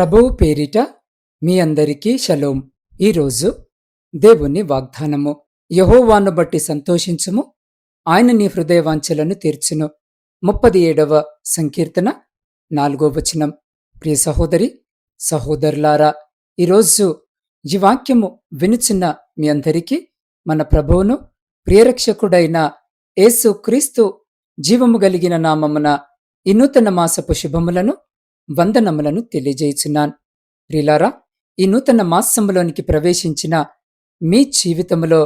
ప్రభువు పేరిట మీ అందరికీ షలోం. ఈరోజు దేవుని వాగ్దానము. యహోవాను బట్టి సంతోషించుము. ఆయన నీ హృదయవాంఛలను తీర్చును. ముప్పది ఏడవ సంకీర్తన నాలుగో వచనం. ప్రియ సహోదరి సహోదరులారా ఈరోజు ఈ వాక్యము వినుచున్న మీ అందరికీ మన ప్రభువును ప్రియరక్షకుడైన యేసు క్రీస్తు జీవము కలిగిన నామమున ఈ నూతన మాసపు శుభములను వందనములను తెలియజేయుచున్నాను. ప్రిలారా ఈ నూతన మాసములోనికి ప్రవేశించిన మీ జీవితములో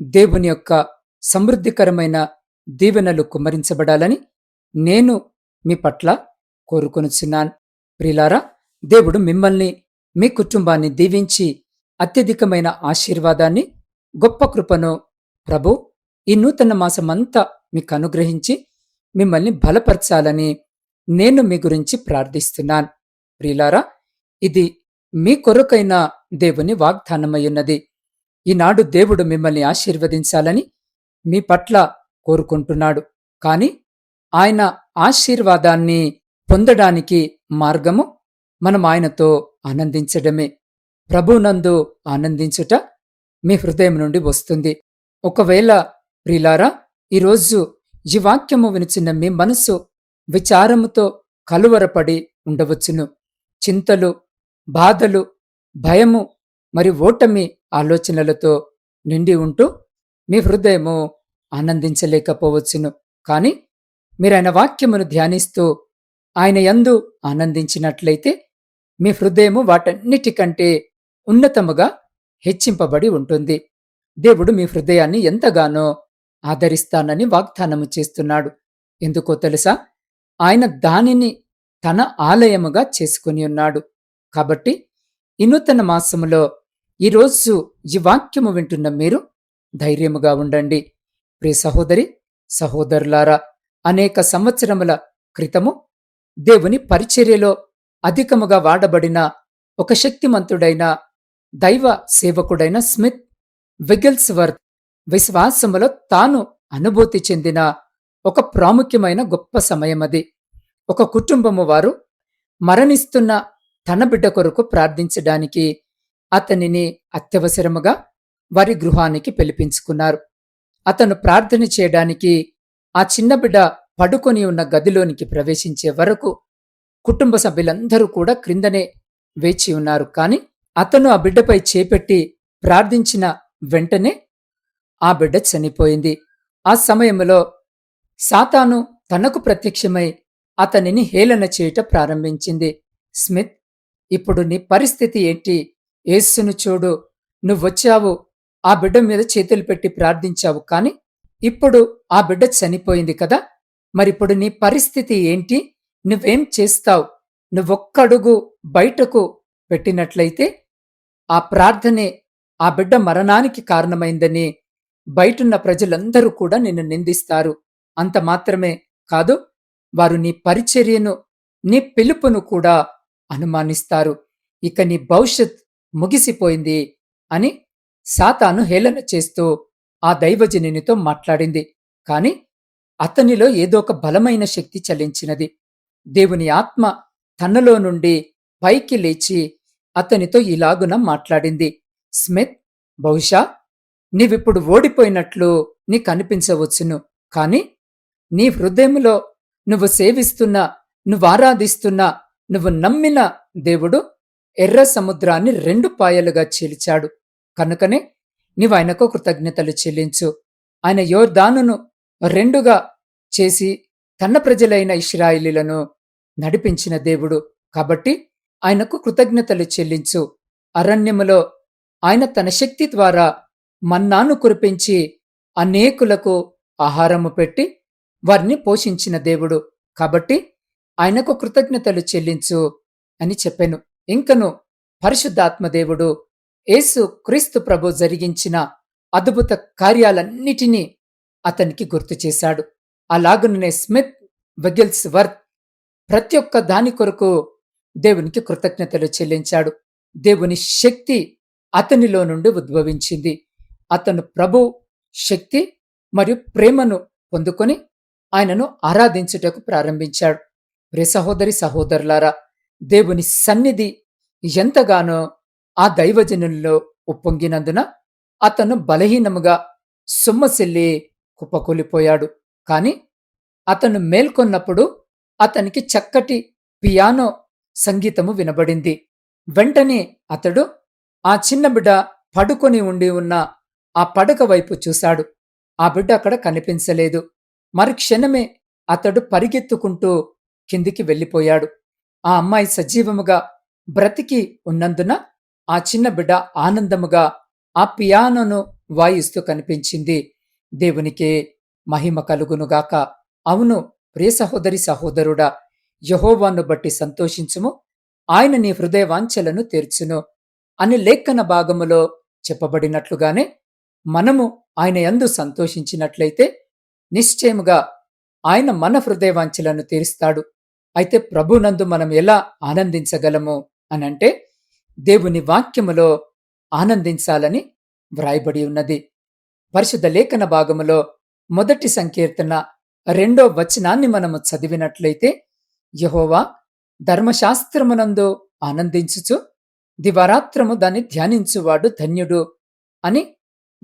దేవుని యొక్క సమృద్ధికరమైన దీవెనలు కుమ్మరించబడాలని నేను మీ పట్ల కోరుకొనుచున్నాను. ప్రిలారా దేవుడు మిమ్మల్ని మీ కుటుంబాన్ని దీవించి అత్యధికమైన ఆశీర్వాదాన్ని గొప్ప కృపను ప్రభు ఈ నూతన మాసమంతా మీకు అనుగ్రహించి మిమ్మల్ని బలపరచాలని నేను మీ గురించి ప్రార్థిస్తున్నాను. ప్రియులారా ఇది మీ కొరకైన దేవుని వాగ్దానమయ్యున్నది. ఈనాడు దేవుడు మిమ్మల్ని ఆశీర్వదించాలని మీ పట్ల కోరుకుంటున్నాడు. కాని ఆయన ఆశీర్వాదాన్ని పొందడానికి మార్గము మనం ఆయనతో ఆనందించడమే. ప్రభునందు ఆనందించుట మీ హృదయం నుండి వస్తుంది. ఒకవేళ ప్రిలారా ఈరోజు ఈ వాక్యము వినిచిన మీ మనసు విచారముతో కలువరపడి ఉండవచ్చును. చింతలు బాధలు భయము మరి ఓటమి ఆలోచనలతో నిండి ఉంటూ మీ హృదయము ఆనందించలేకపోవచ్చును. కాని మీరు ఆయన వాక్యమును ధ్యానిస్తూ ఆయన యందు ఆనందించినట్లయితే మీ హృదయము వాటన్నిటికంటే ఉన్నతముగా హెచ్చింపబడి ఉంటుంది. దేవుడు మీ హృదయాన్ని ఎంతగానో ఆదరిస్తానని వాగ్దానము చేస్తున్నాడు. ఎందుకో తెలుసా? ఆయన దానిని తన ఆలయముగా చేసుకుని ఉన్నాడు. కాబట్టి ఇనూతన మాసములో ఈరోజు ఈ వాక్యము వింటున్న మీరు ధైర్యముగా ఉండండి. ప్రియ సహోదరి సహోదరులారా అనేక సంవత్సరముల క్రితము దేవుని పరిచర్యలో అధికముగా వాడబడిన ఒక శక్తిమంతుడైన దైవ సేవకుడైన స్మిత్ విగిల్స్వర్త్ విశ్వాసములో తాను అనుభూతి చెందిన ఒక ప్రాముఖ్యమైన గొప్ప సమయమది ఒక కుటుంబము వారు మరణిస్తున్న తన బిడ్డ కొరకు ప్రార్థించడానికి అతనిని అత్యవసరముగా వారి గృహానికి పిలిపించుకున్నారు. అతను ప్రార్థన చేయడానికి ఆ చిన్న బిడ్డ పడుకొని ఉన్న గదిలోనికి ప్రవేశించే వరకు కుటుంబ సభ్యులందరూ కూడా క్రిందనే వేచి ఉన్నారు. కాని అతను ఆ బిడ్డపై చేపెట్టి ప్రార్థించిన వెంటనే ఆ బిడ్డ చనిపోయింది. ఆ సమయంలో సాతాను తనకు ప్రత్యక్షమై అతనిని హేళన చేయుట ప్రారంభించింది. స్మిత్ ఇప్పుడు నీ పరిస్థితి ఏంటి? ఏస్సును చూడు నువ్వొచ్చావు ఆ బిడ్డ మీద చేతులు పెట్టి ప్రార్థించావు కాని ఇప్పుడు ఆ బిడ్డ చనిపోయింది కదా? మరిప్పుడు నీ పరిస్థితి ఏంటి? నువ్వేం చేస్తావు? నువ్వొక్కడుగు బయటకు పెట్టినట్లయితే ఆ ప్రార్థనే ఆ బిడ్డ మరణానికి కారణమైందని బయటున్న ప్రజలందరూ కూడా నిన్ను నిందిస్తారు. అంత మాత్రమే కాదు వారు నీ పరిచర్యను నీ పిలుపును కూడా అనుమానిస్తారు. ఇక నీ భవిష్యత్ ముగిసిపోయింది అని సాతాను హేళన చేస్తూ ఆ దైవజనునితో మాట్లాడింది. కాని అతనిలో ఏదో ఒక బలమైన శక్తి చలించినది. దేవుని ఆత్మ తనలో నుండి పైకి లేచి అతనితో ఇలాగున మాట్లాడింది. స్మిత్ బహుశా నీవిప్పుడు ఓడిపోయినట్లు నీకనిపించవచ్చును. కాని నీ హృదయంలో నువ్వు సేవిస్తున్న నువ్వు ఆరాధిస్తున్న నువ్వు నమ్మిన దేవుడు ఎర్ర సముద్రాన్ని రెండు పాయలుగా చీల్చాడు. కనుకనే నీవు ఆయనకు కృతజ్ఞతలు చెల్లించు. ఆయన యోర్దానును రెండుగా చేసి తన ప్రజలైన ఇష్రాయిలీలను నడిపించిన దేవుడు. కాబట్టి ఆయనకు కృతజ్ఞతలు చెల్లించు. అరణ్యములో ఆయన తన శక్తి ద్వారా మన్నాను కురిపించి అనేకులకు ఆహారము పెట్టి వారిని పోషించిన దేవుడు. కాబట్టి ఆయనకు కృతజ్ఞతలు చెల్లించు అని చెప్పాను. ఇంకను పరిశుద్ధాత్మదేవుడు యేసు క్రీస్తు ప్రభు జరిగించిన అద్భుత కార్యాలన్నిటినీ అతనికి గుర్తు చేశాడు. అలాగుననే స్మిత్ వెగిల్స్ వర్త్ ప్రతి ఒక్క దాని కొరకు దేవునికి కృతజ్ఞతలు చెల్లించాడు. దేవుని శక్తి అతనిలో నుండి ఉద్భవించింది. అతను ప్రభు శక్తి మరియు ప్రేమను పొందుకొని ఆయనను ఆరాధించుటకు ప్రారంభించాడు. ప్రే సహోదరి సహోదరులారా దేవుని సన్నిధి ఎంతగానో ఆ దైవజనుల్లో ఉప్పొంగినందున అతను బలహీనముగా సొమ్మసిల్లి కుప్పకూలిపోయాడు. కాని అతను మేల్కొన్నప్పుడు అతనికి చక్కటి పియానో సంగీతము వినబడింది. వెంటనే అతడు ఆ చిన్న బిడ్డ పడుకొని ఉండి ఉన్న ఆ పడక వైపు చూశాడు. ఆ బిడ్డ అక్కడ కనిపించలేదు. మరుక్షణమే అతడు పరిగెత్తుకుంటూ కిందికి వెళ్ళిపోయాడు. ఆ అమ్మాయి సజీవముగా బ్రతికి ఉన్నందున ఆ చిన్న బిడ్డ ఆనందముగా ఆ పియానోను వాయిస్తూ కనిపించింది. దేవునికే మహిమ కలుగునుగాక అవును ప్రియ సహోదరి సహోదరుడా యహోవాను బట్టి సంతోషించుము. ఆయన నీ హృదయ వాంఛలను తీర్చును అని లేఖన భాగములో చెప్పబడినట్లుగానే మనము ఆయన యందు సంతోషించినట్లయితే నిశ్చయముగా ఆయన మన హృదయవాంఛలను తీరుస్తాడు. అయితే ప్రభునందు మనం ఎలా ఆనందించగలము అనంటే దేవుని వాక్యములో ఆనందించాలని వ్రాయబడి ఉన్నది. పరిశుద్ధ లేఖన భాగములో మొదటి సంకీర్తన రెండో వచనాన్ని మనము చదివినట్లయితే యహోవా ధర్మశాస్త్రమునందు ఆనందించుచు దివారాత్రము దాన్ని ధ్యానించువాడు ధన్యుడు అని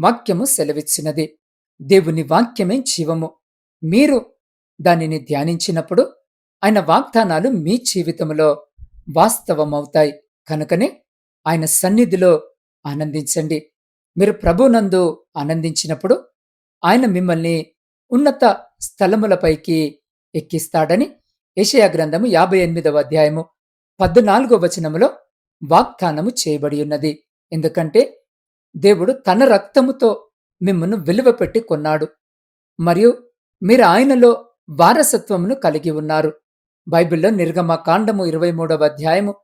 వాక్యము సెలవిచ్చినది. దేవుని వాక్యమే జీవము. మీరు దానిని ధ్యానించినప్పుడు ఆయన వాగ్దానాలు మీ జీవితంలో వాస్తవమవుతాయి. కనుకనే ఆయన సన్నిధిలో ఆనందించండి. మీరు ప్రభునందు ఆనందించినప్పుడు ఆయన మిమ్మల్ని ఉన్నత స్థలములపైకి ఎక్కిస్తాడని యెషయా గ్రంథము యాభై ఎనిమిదవ అధ్యాయము పద్నాలుగో వచనములో వాగ్దానము చేయబడి ఉన్నది. ఎందుకంటే దేవుడు తన రక్తముతో మిమ్మను విలువ పెట్టి కొన్నాడు. మరియు మీరు ఆయనలో వారసత్వమును కలిగి ఉన్నారు. బైబిల్లో నిర్గమ కాండము ఇరవై మూడవ అధ్యాయము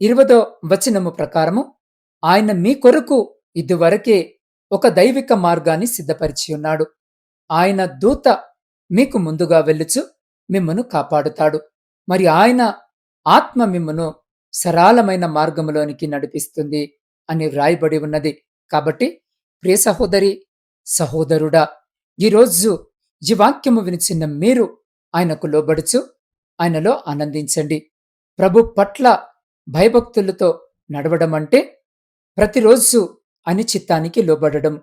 ఇరవదో వచనము ప్రకారము ఆయన మీ కొరకు ఇదివరకే ఒక దైవిక మార్గాన్ని సిద్ధపరిచి ఉన్నాడు. ఆయన దూత మీకు ముందుగా వెళ్ళుచు మిమ్మను కాపాడుతాడు. మరి ఆయన ఆత్మ మిమ్మను సరళమైన మార్గములోనికి నడిపిస్తుంది అని వ్రాయబడి ఉన్నది. కాబట్టి ప్రియ సహోదరి సహోదరుడా ఈరోజు ఈ వాక్యము వినిచిన్న మీరు ఆయనకు లోబడుచు ఆయనలో ఆనందించండి. ప్రభు పట్ల భయభక్తులతో నడవడం అంటే ప్రతిరోజు అనిచిత్తానికి చిత్తానికి లోబడడం.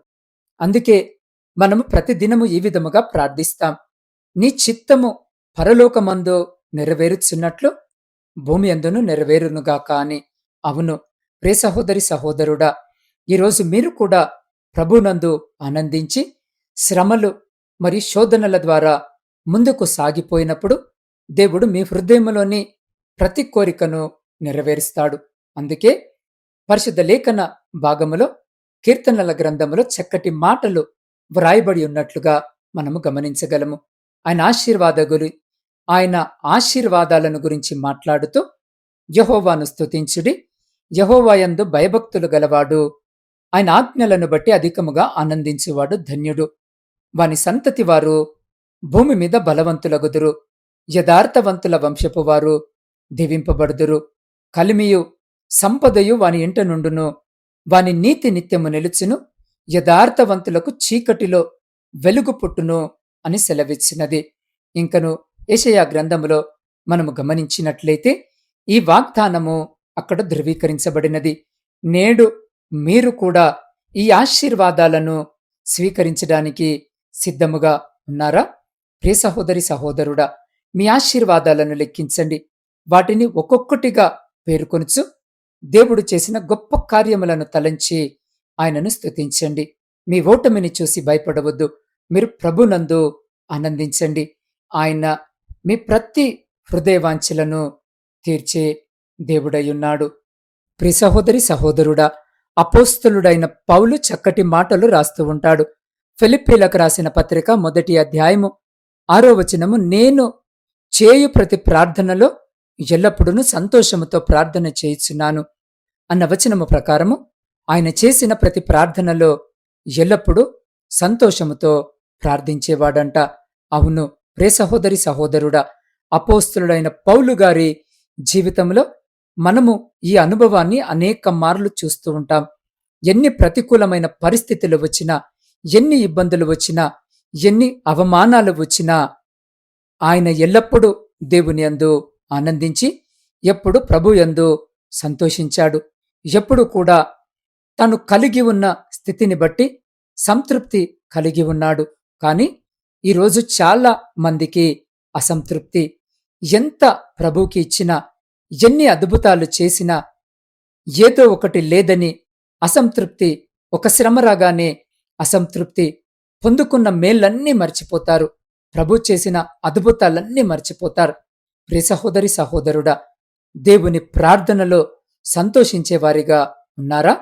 అందుకే మనము ప్రతిదినము ఈ విధముగా ప్రార్థిస్తాం. నీ చిత్తము పరలోకమందు నెరవేరుచున్నట్లు భూమి అందును నెరవేరునుగాక అని. అవును ప్రే సహోదరి సహోదరుడా ఈరోజు మీరు కూడా ప్రభునందు ఆనందించి శ్రమలు మరియు శోధనల ద్వారా ముందుకు సాగిపోయినప్పుడు దేవుడు మీ హృదయంలోని ప్రతి కోరికను నెరవేరుస్తాడు. అందుకే పరిశుద్ధ లేఖన భాగములో కీర్తనల గ్రంథములో చక్కటి మాటలు వ్రాయబడి ఉన్నట్లుగా మనము గమనించగలము. ఆయన ఆశీర్వాదగులు ఆయన ఆశీర్వాదాలను గురించి మాట్లాడుతూ యహోవాను స్తుతించుడి యహోవాయందు భయభక్తులు గలవాడు ఆయన ఆజ్ఞలను బట్టి అధికముగా ఆనందించేవాడు ధన్యుడు. వాని సంతతి వారు భూమి మీద బలవంతులగుదురు. యథార్థవంతుల వంశపు వారు దివింపబడుదురు. కలిమియు సంపదయు వాని ఇంట నుండును. వాని నీతి నిత్యము నిలుచును. యథార్థవంతులకు చీకటిలో వెలుగు పుట్టును అని సెలవిచ్చినది. ఇంకను ఏషయా గ్రంథములో మనము గమనించినట్లయితే ఈ వాగ్దానము అక్కడ ధృవీకరించబడినది. నేడు మీరు కూడా ఈ ఆశీర్వాదాలను స్వీకరించడానికి సిద్ధముగా ఉన్నారా? ప్రియ సహోదరి సహోదరుడా మీ ఆశీర్వాదాలను లెక్కించండి. వాటిని ఒక్కొక్కటిగా పేర్కొనుచు దేవుడు చేసిన గొప్ప కార్యములను తలంచి ఆయనను స్థుతించండి మీ ఓటమిని చూసి భయపడవద్దు. మీరు ప్రభునందు ఆనందించండి. ఆయన మీ ప్రతి హృదయవాంఛలను తీర్చే దేవుడయ్యున్నాడు ప్రి సహోదరి సహోదరుడా అపోస్తలుడైన పౌలు చక్కటి మాటలు రాస్తూ ఉంటాడు. ఫిలిప్పీలకు రాసిన పత్రిక మొదటి అధ్యాయము ఆరో వచనము నేను చేయు ప్రతి ప్రార్థనలో ఎల్లప్పుడూ సంతోషముతో ప్రార్థన చేయుచున్నాను అన్న వచనము ప్రకారము ఆయన చేసిన ప్రతి ప్రార్థనలో ఎల్లప్పుడూ సంతోషముతో ప్రార్థించేవాడంట. అవును ప్రే సహోదరి సహోదరుడా అపోస్తులుడైన పౌలు గారి జీవితంలో మనము ఈ అనుభవాన్ని అనేక మార్లు చూస్తూ ఉంటాం. ఎన్ని ప్రతికూలమైన పరిస్థితులు వచ్చినా ఎన్ని ఇబ్బందులు వచ్చినా ఎన్ని అవమానాలు వచ్చినా ఆయన ఎల్లప్పుడూ దేవుని యందు ఆనందించి ఎప్పుడు ప్రభు యందు సంతోషించాడు. ఎప్పుడు కూడా తను కలిగి ఉన్న స్థితిని బట్టి సంతృప్తి కలిగి ఉన్నాడు. కానీ ఈరోజు చాలా మందికి అసంతృప్తి. ఎంత ప్రభుకి ఇచ్చినా ఎన్ని అద్భుతాలు చేసినా ఏదో ఒకటి లేదని అసంతృప్తి ఒక శ్రమ రాగానే అసంతృప్తి పొందుకున్న మేళ్ళన్నీ మర్చిపోతారు. ప్రభు చేసిన అద్భుతాలన్నీ మర్చిపోతారు. ప్రియ సహోదరి సహోదరుడా దేవుని ప్రార్థనలో సంతోషించేవారిగా ఉన్నారా?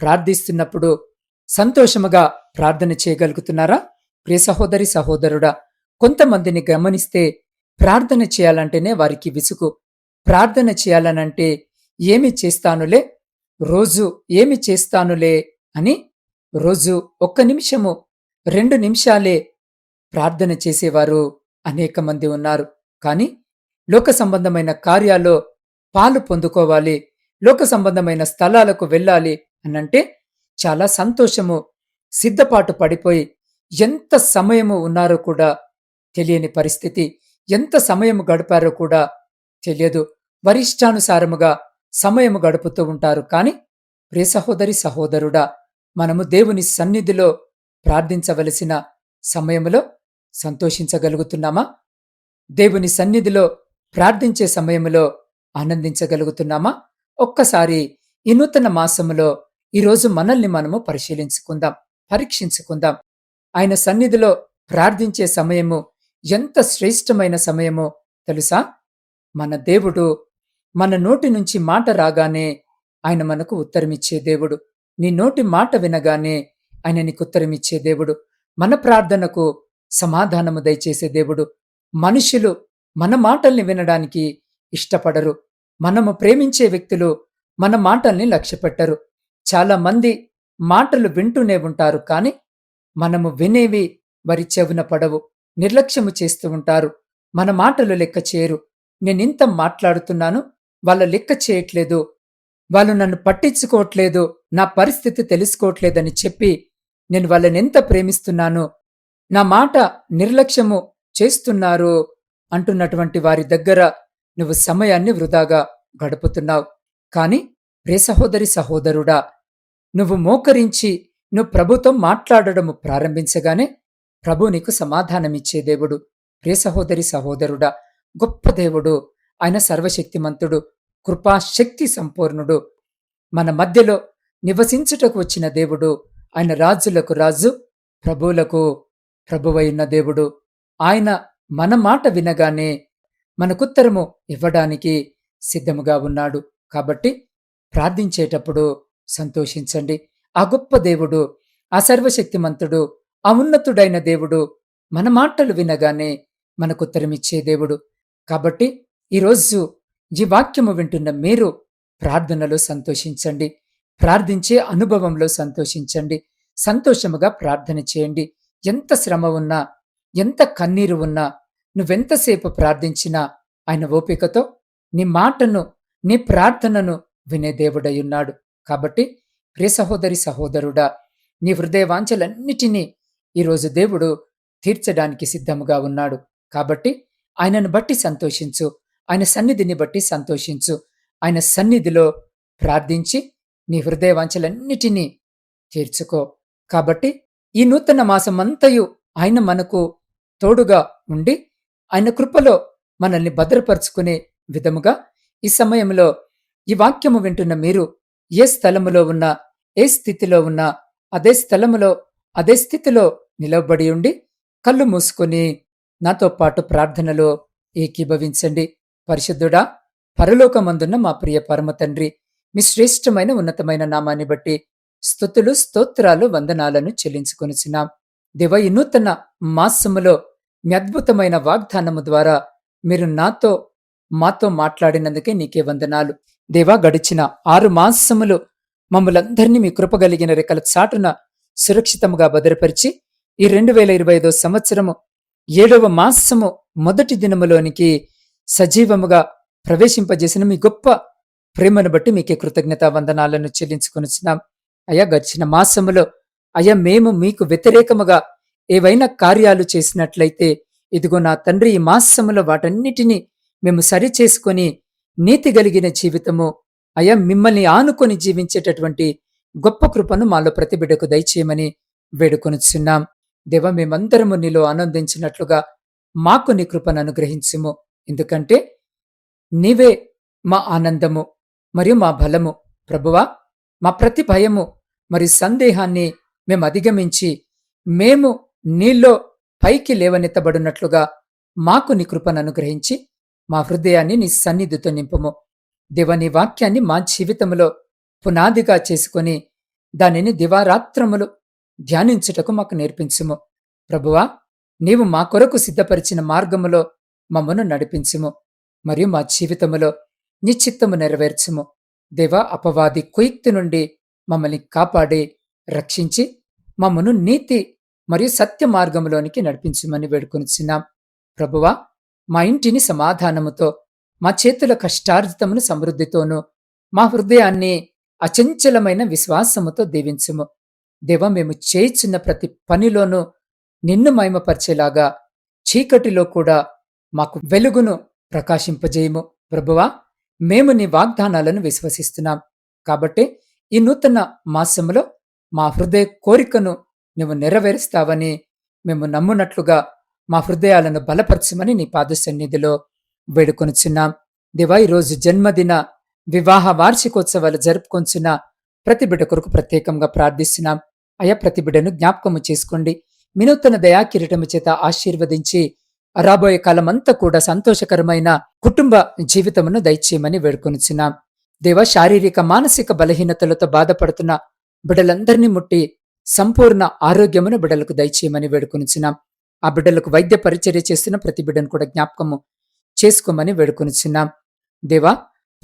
ప్రార్థిస్తున్నప్పుడు సంతోషముగా ప్రార్థన చేయగలుగుతున్నారా? ప్రియ సహోదరి సహోదరుడా కొంతమందిని గమనిస్తే ప్రార్థన చేయాలంటేనే వారికి విసుగు ప్రార్థన చేయాలనంటే ఏమి చేస్తానులే? రోజు ఏమి చేస్తానులే అని రోజు ఒక్క నిమిషము రెండు నిమిషాలే ప్రార్థన చేసేవారు అనేక మంది ఉన్నారు. కానీ లోక సంబంధమైన కార్యాల్లో పాలు పొందుకోవాలి లోక సంబంధమైన స్థలాలకు వెళ్ళాలి అనంటే చాలా సంతోషము సిద్ధపాటు పడిపోయి ఎంత సమయము ఉన్నారో కూడా తెలియని పరిస్థితి ఎంత సమయం గడిపారో కూడా తెలియదు. వరిష్టానుసారముగా సమయము గడుపుతూ ఉంటారు. కాని ప్రియ సహోదరి సహోదరుడా మనము దేవుని సన్నిధిలో ప్రార్థించవలసిన సమయంలో సంతోషించగలుగుతున్నామా? దేవుని సన్నిధిలో ప్రార్థించే సమయంలో ఆనందించగలుగుతున్నామా? ఒక్కసారి ఈ నూతన మాసములో ఈరోజు మనల్ని మనము పరిశీలించుకుందాం పరీక్షించుకుందాం. ఆయన సన్నిధిలో ప్రార్థించే సమయము ఎంత శ్రేష్టమైన సమయమో తెలుసా? మన దేవుడు మన నోటి నుంచి మాట రాగానే ఆయన మనకు ఉత్తరమిచ్చే దేవుడు. నీ నోటి మాట వినగానే ఆయన నీకు ఉత్తరమిచ్చే దేవుడు. మన ప్రార్థనకు సమాధానము దయచేసే దేవుడు. మనుషులు మన మాటల్ని వినడానికి ఇష్టపడరు. మనము ప్రేమించే వ్యక్తులు మన మాటల్ని లక్ష్యపెట్టరు. చాలామంది మాటలు వింటూనే ఉంటారు కానీ మనము వినేవి వారి చెవున పడవు. నిర్లక్ష్యము చేస్తూ ఉంటారు. మన మాటలు లెక్క చేయరు. నేనింత మాట్లాడుతున్నాను వాళ్ళ లెక్క చేయట్లేదు. వాళ్ళు నన్ను పట్టించుకోవట్లేదు. నా పరిస్థితి తెలుసుకోవట్లేదని చెప్పి నేను వాళ్ళని ఎంత ప్రేమిస్తున్నాను? నా మాట నిర్లక్ష్యము చేస్తున్నారు అంటున్నటువంటి వారి దగ్గర నువ్వు సమయాన్ని వృధాగా గడుపుతున్నావు. కాని ప్రే సహోదరి సహోదరుడా నువ్వు మోకరించి నువ్వు ప్రభుతో మాట్లాడడము ప్రారంభించగానే ప్రభు నీకు సమాధానమిచ్చే దేవుడు. ప్రే సహోదరి సహోదరుడా గొప్ప దేవుడు ఆయన సర్వశక్తిమంతుడు. కృపాశక్తి సంపూర్ణుడు. మన మధ్యలో నివసించుటకు వచ్చిన దేవుడు ఆయన రాజులకు రాజు ప్రభువులకు ప్రభువైన దేవుడు. ఆయన మన మాట వినగానే మనకుత్తరము ఇవ్వడానికి సిద్ధముగా ఉన్నాడు. కాబట్టి ప్రార్థించేటప్పుడు సంతోషించండి. ఆ గొప్ప దేవుడు ఆ సర్వశక్తిమంతుడు ఆ ఉన్నతుడైన దేవుడు మన మాటలు వినగానే మనకుత్తరమిచ్చే దేవుడు. కాబట్టి ఈరోజు ఈ వాక్యము వింటున్న మీరు ప్రార్థనలో సంతోషించండి. ప్రార్థించే అనుభవంలో సంతోషించండి. సంతోషముగా ప్రార్థన చేయండి. ఎంత శ్రమ ఉన్నా ఎంత కన్నీరు ఉన్నా నువ్వెంతసేపు ప్రార్థించినా ఆయన ఓపికతో నీ మాటను నీ ప్రార్థనను వినే దేవుడయ్యున్నాడు. కాబట్టి ప్రియ సహోదరి సహోదరుడా నీ హృదయ వాంఛలన్నిటినీ ఈరోజు దేవుడు తీర్చడానికి సిద్ధముగా ఉన్నాడు. కాబట్టి ఆయనను బట్టి సంతోషించు. ఆయన సన్నిధిని బట్టి సంతోషించు. ఆయన సన్నిధిలో ప్రార్థించి నీ హృదయ వాంఛలన్నిటినీ తీర్చుకో. కాబట్టి ఈ నూతన మాసమంతయు ఆయన మనకు తోడుగా ఉండి ఆయన కృపలో మనల్ని భద్రపరుచుకునే విధముగా ఈ సమయంలో ఈ వాక్యము వింటున్న మీరు ఏ స్థలములో ఉన్నా ఏ స్థితిలో ఉన్నా అదే స్థలములో అదే స్థితిలో నిలవబడి ఉండి కళ్ళు మూసుకొని నాతో పాటు ప్రార్థనలో ఏకీభవించండి. పరిశుద్ధుడా పరలోకమందున్న మా ప్రియ పరమ తండ్రి మీ శ్రేష్టమైన ఉన్నతమైన నామాన్ని బట్టి స్థుతులు స్తోత్రాలు వందనాలను చెల్లించుకొనిచున్నాం. దివ ఈ నూతన మాసములో మీ అద్భుతమైన వాగ్దానము ద్వారా మీరు నాతో మాతో మాట్లాడినందుకే నీకే వందనాలు. దేవా గడిచిన ఆరు మాసములు మమ్మలందరినీ మీ కృపగలిగిన రెక్కల చాటున సురక్షితముగా భద్రపరిచి ఈ రెండు వేల ఇరవై ఐదో సంవత్సరము ఏడవ మాసము మొదటి దినములోనికి సజీవముగా ప్రవేశింపజేసిన మీ గొప్ప ప్రేమను బట్టి మీకే కృతజ్ఞత వందనాలను చెల్లించుకొనిచ్చినాం అయ్యా గడిచిన మాసములో అయ్యా మేము మీకు వ్యతిరేకముగా ఏవైనా కార్యాలు చేసినట్లయితే ఇదిగో నా తండ్రి ఈ మాసములో వాటన్నిటినీ మేము సరిచేసుకొని నీతి కలిగిన జీవితము అయ్యా మిమ్మల్ని ఆనుకొని జీవించేటటువంటి గొప్ప కృపను మాలో ప్రతి బిడ్డకు దయచేయమని వేడుకొనిచున్నాం దేవ మేమందరము నీలో ఆనందించినట్లుగా మాకు నీ కృపను అనుగ్రహించుము. ఎందుకంటే నీవే మా ఆనందము మరియు మా బలము. ప్రభువా మా ప్రతి భయము మరియు సందేహాన్ని మేము అధిగమించి మేము నీలో పైకి లేవనెత్తబడినట్లుగా మాకు నీ కృపను అనుగ్రహించి మా హృదయాన్ని నీ సన్నిధితో నింపము. దేవ నీ వాక్యాన్ని మా జీవితంలో పునాదిగా చేసుకొని దానిని దివారాత్రములు ధ్యానించుటకు మాకు నేర్పించుము. ప్రభువా నీవు మా కొరకు సిద్ధపరిచిన మార్గములో మమ్మను నడిపించుము మరియు మా జీవితములో నిశ్చిత్తము నెరవేర్చుము. దేవ అపవాది కుయుక్తి నుండి మమ్మల్ని కాపాడి రక్షించి మమ్మను నీతి మరియు సత్య మార్గంలోనికి నడిపించమని వేడుకొనిచున్నాం. ప్రభువా మా ఇంటిని సమాధానముతో మా చేతుల కష్టార్జితమును సమృద్ధితోనూ మా హృదయాన్ని అచంచలమైన విశ్వాసముతో దీవించుము. దేవ మేము చేయిచున్న ప్రతి పనిలోనూ నిన్ను మహిమపరిచేలాగా చీకటిలో కూడా మాకు వెలుగును ప్రకాశింపజేయము. ప్రభువా మేము నీ వాగ్దానాలను విశ్వసిస్తున్నాం. కాబట్టి ఈ నూతన మాసములో మా హృదయ కోరికను నువ్వు నెరవేరుస్తావని మేము నమ్మునట్లుగా మా హృదయాలను బలపరచమని నీ పాద సన్నిధిలో వేడుకొనుచున్నాం. దివా ఈరోజు జన్మదిన వివాహ వార్షికోత్సవాలు జరుపుకొంచున్న ప్రతి బిడ్డ కొరకు ప్రత్యేకంగా ప్రార్థిస్తున్నాం. అయా ప్రతి బిడ్డను జ్ఞాపకము చేసుకోండి. వినూతన దయా కిరీటము చేత ఆశీర్వదించి రాబోయే కాలమంతా కూడా సంతోషకరమైన కుటుంబ జీవితమును దయచేయమని వేడుకొనిచున్నాం. దేవ శారీరక మానసిక బలహీనతలతో బాధపడుతున్న బిడ్డలందరినీ ముట్టి సంపూర్ణ ఆరోగ్యమును బిడ్డలకు దయచేయమని వేడుకొనిచ్చినాం ఆ బిడ్డలకు వైద్య పరిచర్య చేస్తున్న ప్రతి బిడ్డను కూడా జ్ఞాపకము చేసుకోమని వేడుకొనిచున్నాం. దేవా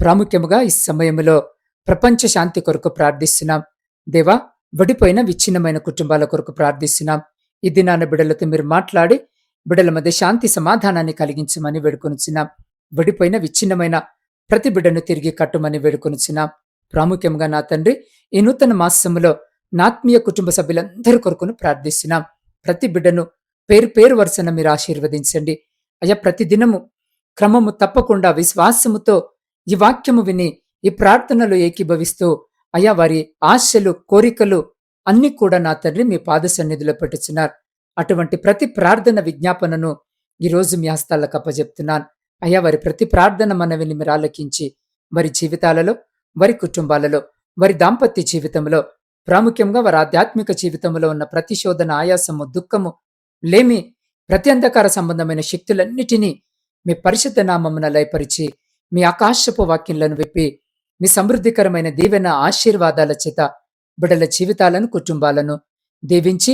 ప్రాముఖ్యముగా ఈ సమయంలో ప్రపంచ శాంతి కొరకు ప్రార్థిస్తున్నాం. దేవా విడిపోయిన విచ్ఛిన్నమైన కుటుంబాల కొరకు ప్రార్థిస్తున్నాం. ఈ దినాన బిడ్డలతో మీరు మాట్లాడి బిడ్డల మధ్య శాంతి సమాధానాన్ని కలిగించమని వేడుకొనుచున్నాం విడిపోయిన విచ్ఛిన్నమైన ప్రతి బిడ్డను తిరిగి కట్టుమని వేడుకొనుచున్నాం ప్రాముఖ్యంగా నా తండ్రి ఈ నూతన మాసములో నాత్మీయ కుటుంబ సభ్యులందరి కొరకును ప్రార్థిస్తున్నాం ప్రతి బిడ్డను పేరు పేరు వరుసన మీరు ఆశీర్వదించండి. అయ్యా ప్రతి దినము క్రమము తప్పకుండా విశ్వాసముతో ఈ వాక్యము విని ఈ ప్రార్థనలు ఏకీభవిస్తూ అయ్యా వారి ఆశలు కోరికలు అన్ని కూడా నా తండ్రి మీ పాద సన్నిధిలో పెట్టుచున్నారు. అటువంటి ప్రతి ప్రార్థన విజ్ఞాపనను ఈరోజు మీ హస్తాలకు అప్పజెప్తున్నాను. అయ్యా వారి ప్రతి ప్రార్థన మనవిని మీరు ఆలకించి వారి జీవితాలలో వారి కుటుంబాలలో వారి దాంపత్య జీవితంలో ప్రాముఖ్యంగా వారి ఆధ్యాత్మిక జీవితంలో ఉన్న ప్రతి శోధన ఆయాసము దుఃఖము లేమి ప్రతి అంధకార సంబంధమైన శక్తులన్నిటినీ మీ పరిశుద్ధ నామమున లయపరిచి మీ ఆకాశపు వాక్యంలను విప్పి మీ సమృద్ధికరమైన దీవెన ఆశీర్వాదాల చేత బిడల జీవితాలను కుటుంబాలను దీవించి